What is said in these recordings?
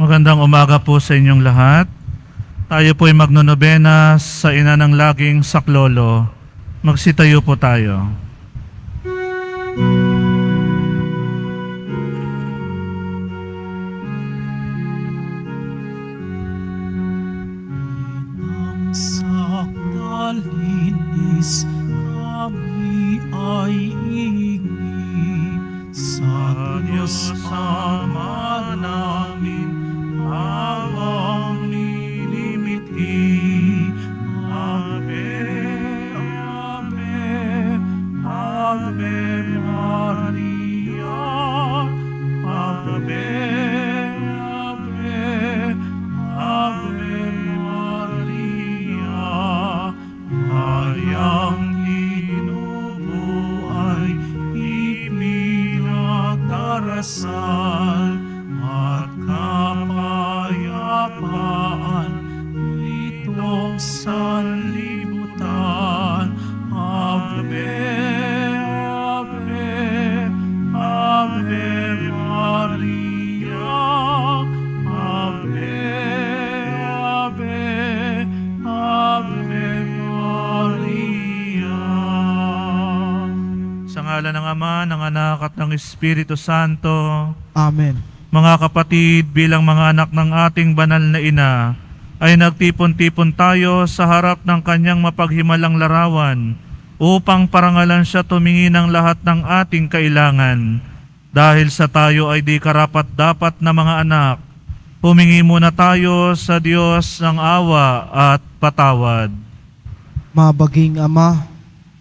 Magandang umaga po sa inyong lahat. Tayo po ay magnonobena sa ina ng laging saklolo. Magsitayo po tayo. Ng Anak at ng Espiritu Santo, Amen. mga kapatid, bilang mga anak ng ating banal na ina, ay nagtipon-tipon tayo sa harap ng kanyang mapaghimalang larawan upang parangalan siya tumingi ng lahat ng ating kailangan. Dahil sa tayo ay di karapat dapat na mga anak, humingi muna tayo sa Diyos ng awa at patawad. Mabaging Ama,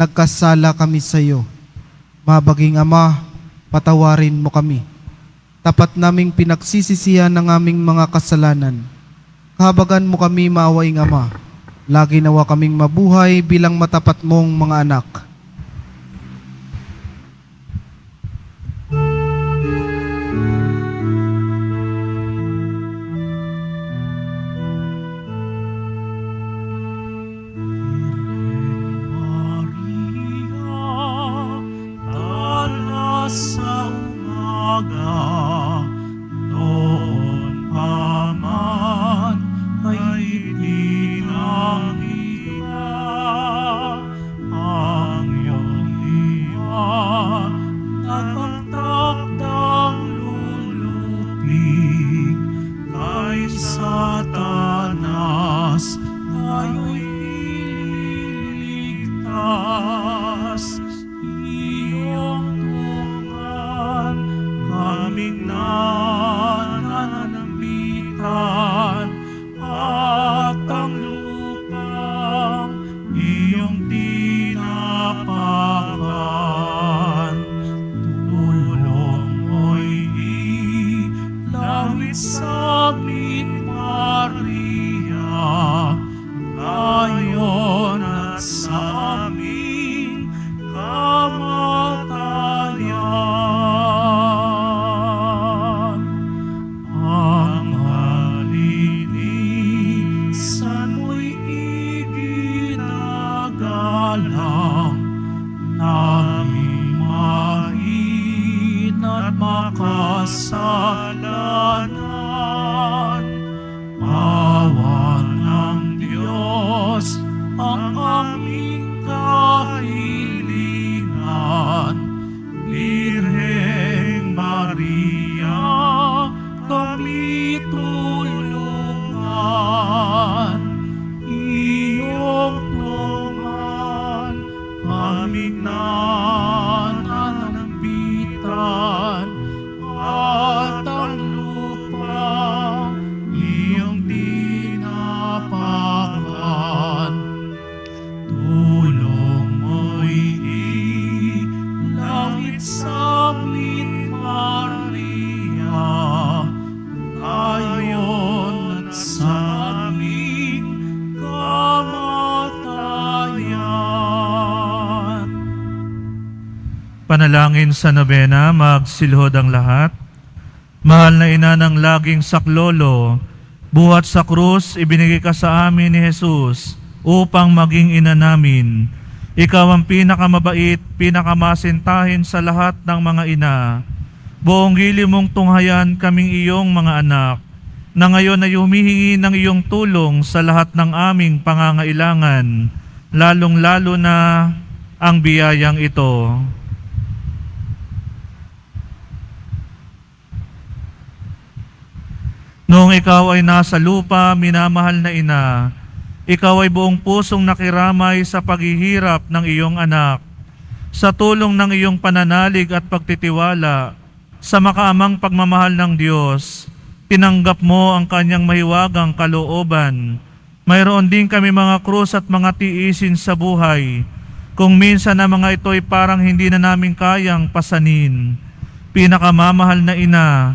Nagkasala kami sa iyo. Mabaging Ama, patawarin mo kami. Tapat naming pinagsisisihan ng aming mga kasalanan. Kahabagan mo kami, maawaing Ama. Lagi nawa kaming mabuhay bilang matapat mong mga anak. Panalangin sa nobena, magsilhod ang lahat. Mahal na ina ng laging saklolo, buhat sa krus, ibinigay ka sa amin ni Jesus upang maging ina namin. Ikaw ang pinakamabait, pinakamasintahin sa lahat ng mga ina. Buong gili mong tunghayan kaming iyong mga anak, na ngayon ay humihingi ng iyong tulong sa lahat ng aming pangangailangan, lalong-lalo na ang biyayang ito. Noong ikaw ay nasa lupa, minamahal na ina, ikaw ay buong pusong nakiramay sa paghihirap ng iyong anak. Sa tulong ng iyong pananalig at pagtitiwala, sa makaamang pagmamahal ng Diyos, tinanggap mo ang kanyang mahiwagang kalooban. Mayroon din kami mga krus at mga tiisin sa buhay. Kung minsan na mga ito ay parang hindi na namin kayang pasanin. Pinakamamahal na ina,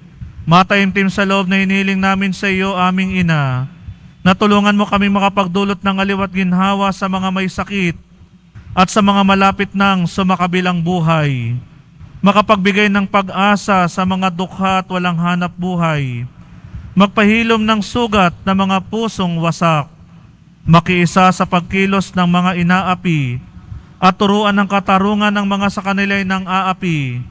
Mataimtim sa loob na hiniling namin sa iyo, aming ina, na tulungan mo kami makapagdulot ng aliwat ginhawa sa mga may sakit at sa mga malapit ng sumakabilang buhay. Makapagbigay ng pag-asa sa mga dukha at walang hanap buhay. Magpahilom ng sugat ng mga pusong wasak. Makiisa sa pagkilos ng mga inaapi at turuan ng katarungan ng mga sa kanila'y ng aapi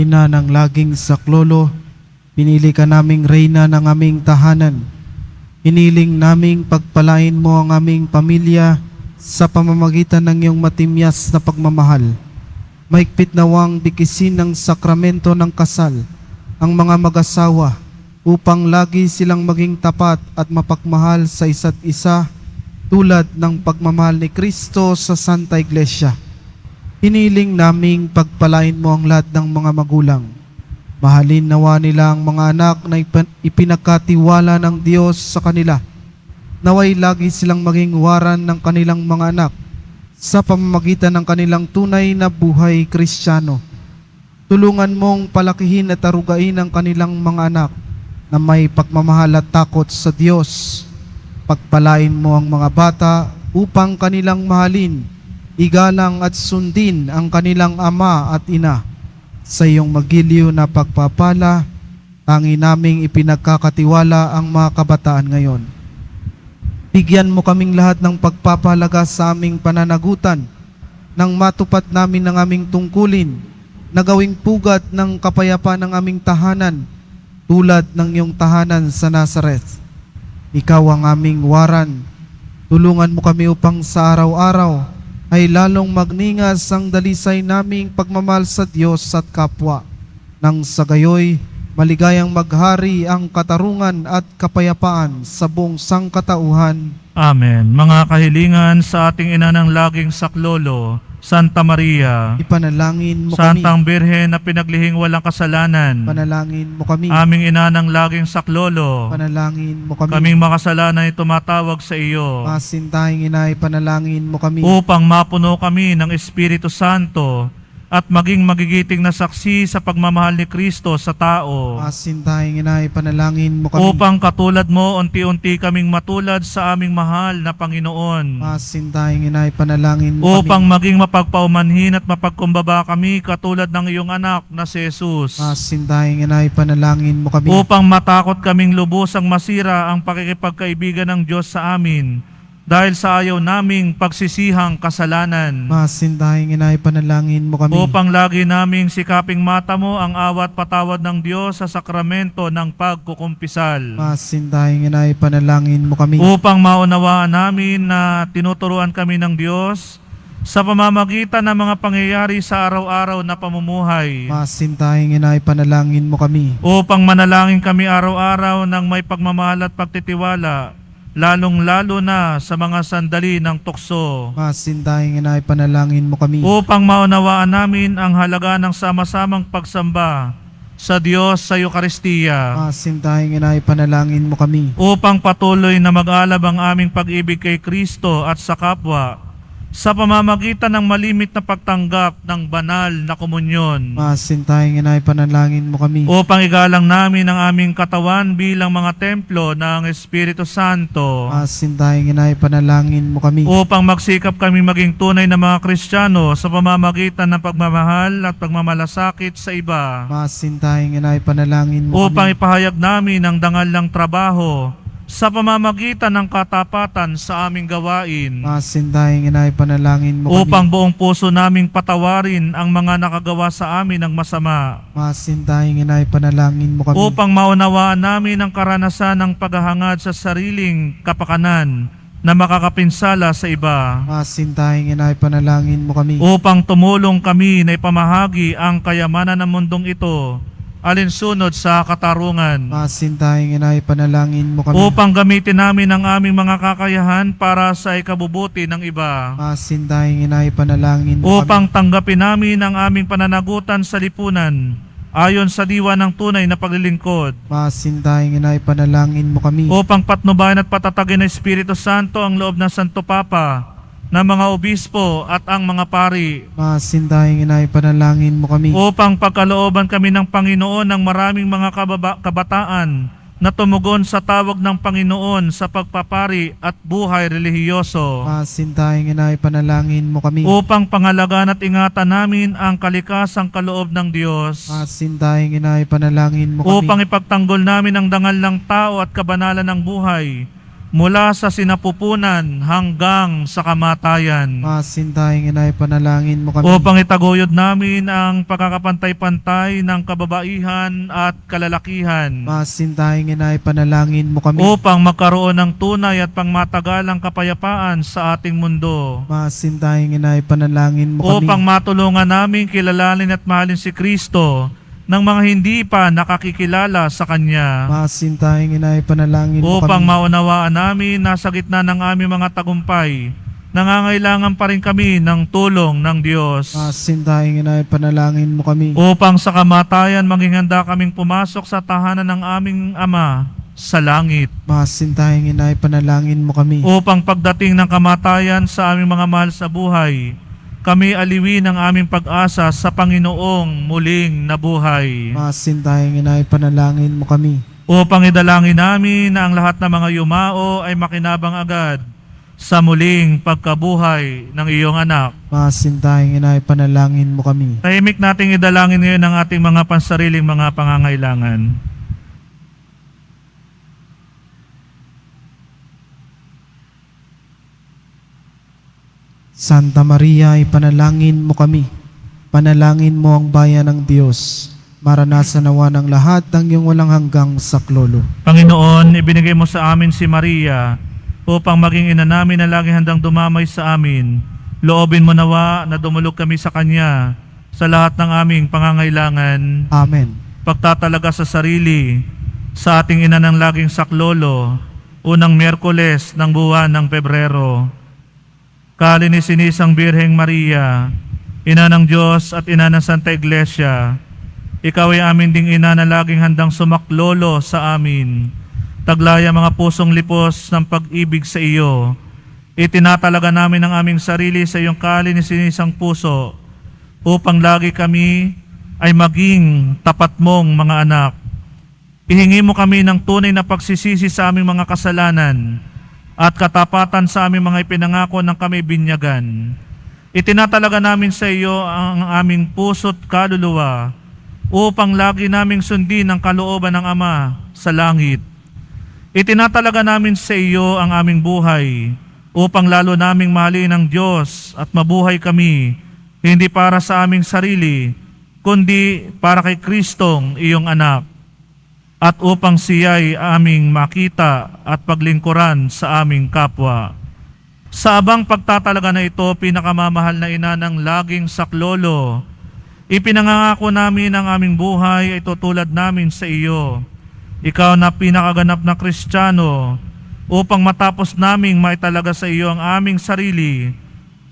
Ina ng laging saklolo, pinili ka naming reyna ng aming tahanan. Hiniling naming pagpalain mo ang aming pamilya sa pamamagitan ng iyong matimyas na pagmamahal. Maigpit nawang bikisin ng sakramento ng kasal ang mga mag-asawa upang lagi silang maging tapat at mapagmahal sa isa't isa tulad ng pagmamahal ni Kristo sa Santa Iglesia. Hiniling naming pagpalain mo ang lahat ng mga magulang. Mahalin nawa nila ang mga anak na ipinagkatiwala ng Diyos sa kanila. Naway lagi silang maging waran ng kanilang mga anak sa pamamagitan ng kanilang tunay na buhay kristyano. Tulungan mong palakihin at arugain ang kanilang mga anak na may pagmamahal at takot sa Diyos. Pagpalain mo ang mga bata upang kanilang mahalin igalang at sundin ang kanilang ama at ina. Sa iyong magiliw na pagpapala, tangi naming ipinagkakatiwala ang mga kabataan ngayon. Bigyan mo kaming lahat ng pagpapalaga sa aming pananagutan nang matupad namin ang aming tungkulin na gawing pugat ng kapayapaan ng aming tahanan tulad ng iyong tahanan sa Nazareth. Ikaw ang aming waran. Tulungan mo kami upang sa araw-araw ay lalong magningas ang dalisay naming pagmamahal sa Diyos at kapwa. Nang sa gayoy, maligayang maghari ang katarungan at kapayapaan sa buong sangkatauhan. Amen. Mga kahilingan sa ating ina ng laging saklolo, Santa Maria, Ipanalangin mo kami. Santang Birhen na pinaglihing walang kasalanan, Panalangin mo kami. aming ina ng laging saklolo, Panalangin mo kami. kaming makasalanan ay tumatawag sa iyo, Masintahing ina, ipanalangin mo kami. upang mapuno kami ng Espiritu Santo at maging magigiting na saksi sa pagmamahal ni Kristo sa tao. Masin tayong ina, ipanalangin mo kami. Upang katulad mo, unti-unti kaming matulad sa aming mahal na Panginoon. Masin tayong ina, ipanalangin mo Upang kami. maging mapagpaumanhin at mapagkumbaba kami katulad ng iyong anak na si Jesus. Masin tayong ina, ipanalangin mo kami. Upang matakot kaming lubusang masira ang pakikipagkaibigan ng Diyos sa amin dahil sa ayaw naming pagsisihang kasalanan. Masin tayong ina, ipanalangin mo kami. Upang lagi naming sikaping mata mo ang awat patawad ng Diyos sa sakramento ng pagkukumpisal. Masin tayong ina, ipanalangin mo kami. Upang maunawaan namin na tinuturuan kami ng Diyos sa pamamagitan ng mga pangyayari sa araw-araw na pamumuhay. Masin tayong ina, ipanalangin mo kami. Upang manalangin kami araw-araw ng may pagmamahal at pagtitiwala, lalong-lalo na sa mga sandali ng tukso. Masin tayong ina, ipanalangin mo kami. upang maunawaan namin ang halaga ng sama-samang pagsamba sa Diyos sa Eukaristiya, Masin tayong ina, ipanalangin mo kami. upang patuloy na mag-alab ang aming pag-ibig kay Kristo at sa kapwa, sa pamamagitan ng malimit na pagtanggap ng banal na komunyon, Masin tayong ina, ipanalangin mo kami. upang igalang namin ang aming katawan bilang mga templo ng Espiritu Santo, Masin tayong ina, ipanalangin mo kami. upang magsikap kami maging tunay na mga Kristiyano sa pamamagitan ng pagmamahal at pagmamalasakit sa iba. Masin tayong ina, ipanalangin mo upang kami. ipahayag namin ang dangal ng trabaho sa pamamagitan ng katapatan sa aming gawain Masin tayong ina, ipanalangin mo upang kami. buong puso naming patawarin ang mga nakagawa sa amin ng masama Masin tayong ina, ipanalangin mo kami. upang maunawaan namin ang karanasan ng paghahangad sa sariling kapakanan na makakapinsala sa iba Masin tayong ina, ipanalangin mo kami. upang tumulong kami na ipamahagi ang kayamanan ng mundong ito alinsunod sa katarungan Masin tayong ina, ipanalangin mo kami. upang gamitin namin ang aming mga kakayahan para sa ikabubuti ng iba. Masin tayong ina, ipanalangin mo Upang tanggapin namin ang aming pananagutan sa lipunan ayon sa diwa ng tunay na paglilingkod. kami. Masin tayong ina, ipanalangin mo kami. Upang patnubayan at patatagin ng Espiritu Santo ang loob ng Santo Papa, ng mga obispo at ang mga pari. Masin tayong ina, ipanalangin mo kami. Upang pagkalooban kami ng Panginoon ng maraming mga kababa- kabataan na tumugon sa tawag ng Panginoon sa pagpapari at buhay relihiyoso. Masin tayong ina, ipanalangin mo kami. upang pangalagaan at ingatan namin ang kalikasang kaloob ng Diyos, Masin tayong ina, ipanalangin mo kami. upang ipagtanggol namin ang dangal ng tao at kabanalan ng buhay, mula sa sinapupunan hanggang sa kamatayan, Masin tayong ina, ipanalangin mo kami. upang itaguyod namin ang pagkakapantay-pantay ng kababaihan at kalalakihan, Masin tayong ina, ipanalangin mo kami. upang magkaroon ng tunay at pangmatagalang kapayapaan sa ating mundo. Masin tayong ina, ipanalangin mo kami. upang matulungan namin kilalanin at mahalin si Kristo ng mga hindi pa nakakikilala sa Kanya. Masin tayong ina, ipanalangin mo Upang kami. maunawaan namin na sa gitna ng aming mga tagumpay, nangangailangan pa rin kami ng tulong ng Diyos. Masin tayong ina, ipanalangin mo kami. Upang sa kamatayan maging handa kaming pumasok sa tahanan ng aming Ama sa langit. Masin tayong ina, ipanalangin mo kami. Upang pagdating ng kamatayan sa aming mga mahal sa buhay, kami aliwin ang aming pag-asa sa Panginoong muling nabuhay. Masin tayong ina, ipanalangin mo kami. Upang idalangin namin na ang lahat ng mga yumao ay makinabang agad sa muling pagkabuhay ng iyong anak. Masin tayong ina, ipanalangin mo kami. Tahimik nating idalangin ngayon ang ating mga pansariling mga pangangailangan. Santa Maria, ipanalangin mo kami. Panalangin mo ang bayan ng Diyos. Maranasan nawa ng lahat ng iyong walang hanggang saklolo. Panginoon, ibinigay mo sa amin si Maria upang maging ina namin na lagi handang dumamay sa amin. Loobin mo nawa na dumulog kami sa Kanya sa lahat ng aming pangangailangan. Amen. Pagtatalaga sa sarili sa ating ina ng laging saklolo, unang Miyerkules ng buwan ng Pebrero. Kali ni Sinisang Birheng Maria, Ina ng Diyos at Ina ng Santa Iglesia, Ikaw ay amin ding ina na laging handang sumaklolo sa amin. Taglaya mga pusong lipos ng pag-ibig sa iyo. Itinatalaga namin ang aming sarili sa iyong kali ni sinisang puso upang lagi kami ay maging tapat mong mga anak. Ihingi mo kami ng tunay na pagsisisi sa aming mga kasalanan at katapatan sa aming mga ipinangako ng kami binyagan. Itinatalaga namin sa iyo ang aming puso't kaluluwa upang lagi naming sundin ang kalooban ng Ama sa langit. Itinatalaga namin sa iyo ang aming buhay upang lalo naming mahalin ang Diyos at mabuhay kami, hindi para sa aming sarili, kundi para kay Kristong iyong anak at upang siya'y aming makita at paglingkuran sa aming kapwa. Sa abang pagtatalaga na ito, pinakamamahal na ina ng laging saklolo, ipinangangako namin ang aming buhay ay tutulad namin sa iyo. Ikaw na pinakaganap na Kristiyano, upang matapos naming maitalaga sa iyo ang aming sarili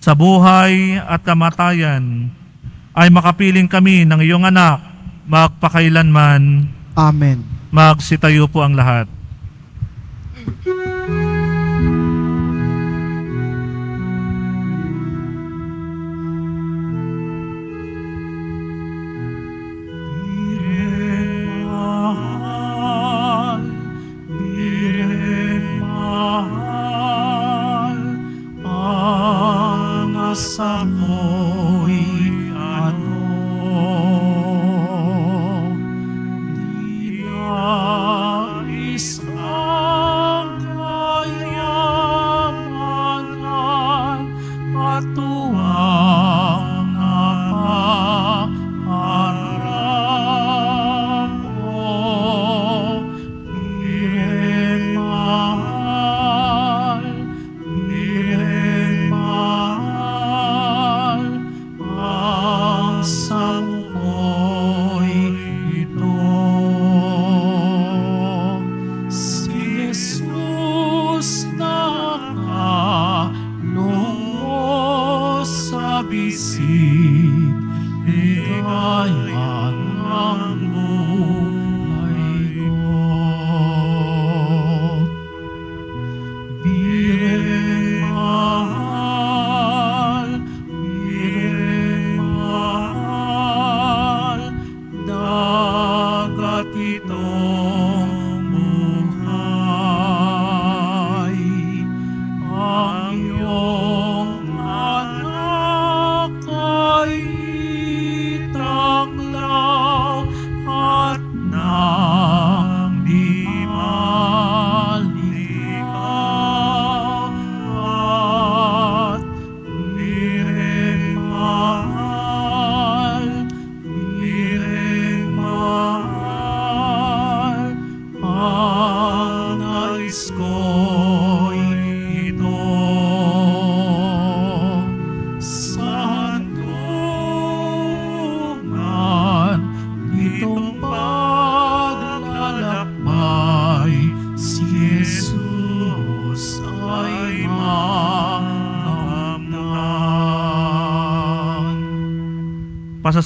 sa buhay at kamatayan, ay makapiling kami ng iyong anak magpakailanman. Amen. Magsitayo po ang lahat.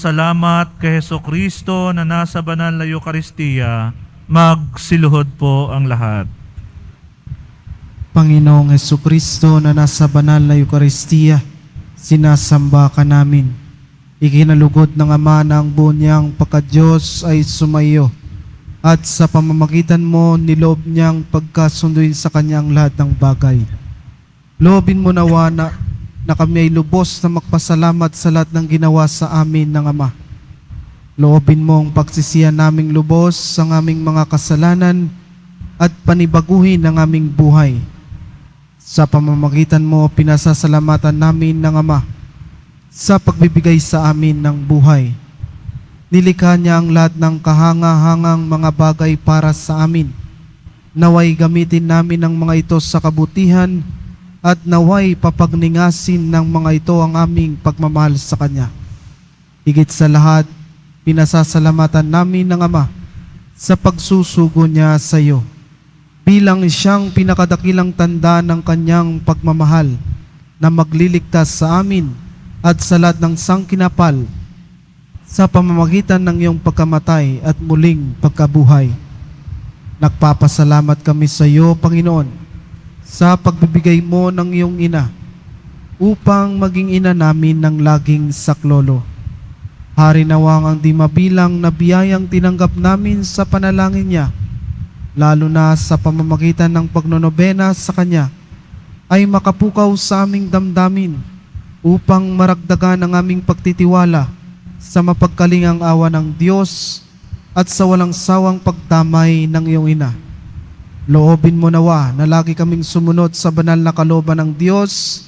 Pasasalamat kay Heso Kristo na nasa banal na Eukaristiya, magsiluhod po ang lahat. Panginoong Heso Kristo na nasa banal na Eukaristiya, sinasamba ka namin. Ikinalugod ng Ama na ang buo niyang pagka-Diyos ay sumayo at sa pamamagitan mo niloob niyang pagkasunduin sa kanya ang lahat ng bagay. Loobin mo nawa na, na kami ay lubos na magpasalamat sa lahat ng ginawa sa amin ng Ama. Loobin mo ang pagsisiyan naming lubos sa aming mga kasalanan at panibaguhin ang aming buhay. Sa pamamagitan mo, pinasasalamatan namin ng Ama sa pagbibigay sa amin ng buhay. Nilikha niya ang lahat ng kahanga-hangang mga bagay para sa amin. Naway gamitin namin ang mga ito sa kabutihan at naway papagningasin ng mga ito ang aming pagmamahal sa Kanya. Higit sa lahat, pinasasalamatan namin ng Ama sa pagsusugo niya sa iyo bilang siyang pinakadakilang tanda ng kanyang pagmamahal na magliligtas sa amin at sa lahat ng sangkinapal sa pamamagitan ng iyong pagkamatay at muling pagkabuhay. Nagpapasalamat kami sa iyo, Panginoon, sa pagbibigay mo ng iyong ina upang maging ina namin ng laging saklolo. Hari nawang ang di mabilang na biyayang tinanggap namin sa panalangin niya, lalo na sa pamamagitan ng pagnonobena sa Kanya, ay makapukaw sa aming damdamin upang maragdagan ang aming pagtitiwala sa mapagkalingang awa ng Diyos at sa walang sawang pagdamay ng iyong ina. Loobin mo nawa na lagi kaming sumunod sa banal na kalooban ng Diyos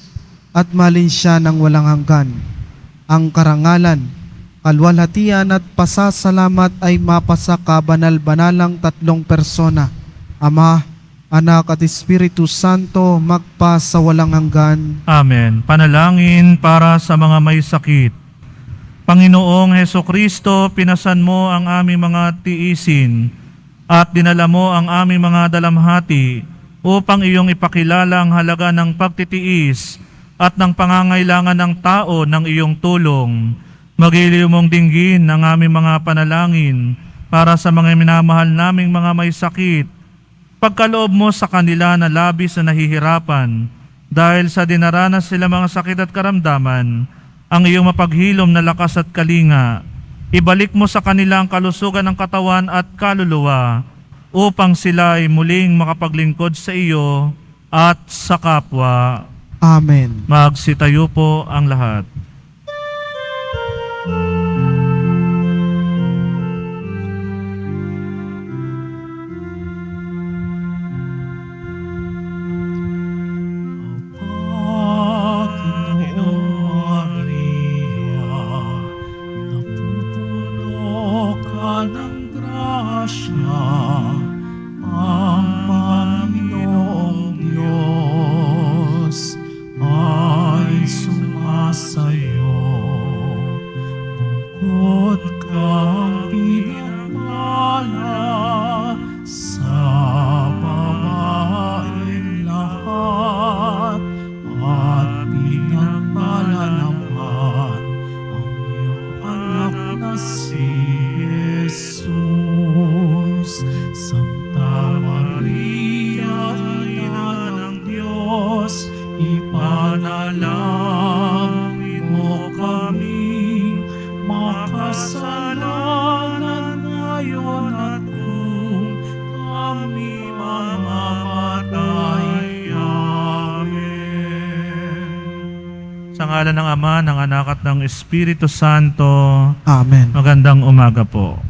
at malin siya ng walang hanggan. Ang karangalan, kalwalhatian at pasasalamat ay mapasa kabanal-banalang tatlong persona, Ama, Anak at Espiritu Santo, magpa sa walang hanggan. Amen. Panalangin para sa mga may sakit. Panginoong Heso Kristo, pinasan mo ang aming mga tiisin at dinala mo ang aming mga dalamhati upang iyong ipakilala ang halaga ng pagtitiis at ng pangangailangan ng tao ng iyong tulong. Magiliw mong dinggin ang aming mga panalangin para sa mga minamahal naming mga may sakit pagkaloob mo sa kanila na labis na nahihirapan dahil sa dinaranas sila mga sakit at karamdaman, ang iyong mapaghilom na lakas at kalinga, ibalik mo sa kanila ang kalusugan ng katawan at kaluluwa upang sila ay muling makapaglingkod sa iyo at sa kapwa. Amen. Magsitayo po ang lahat. Sa ngalan ng Ama, ng Anak at ng Espiritu Santo, Amen. magandang umaga po.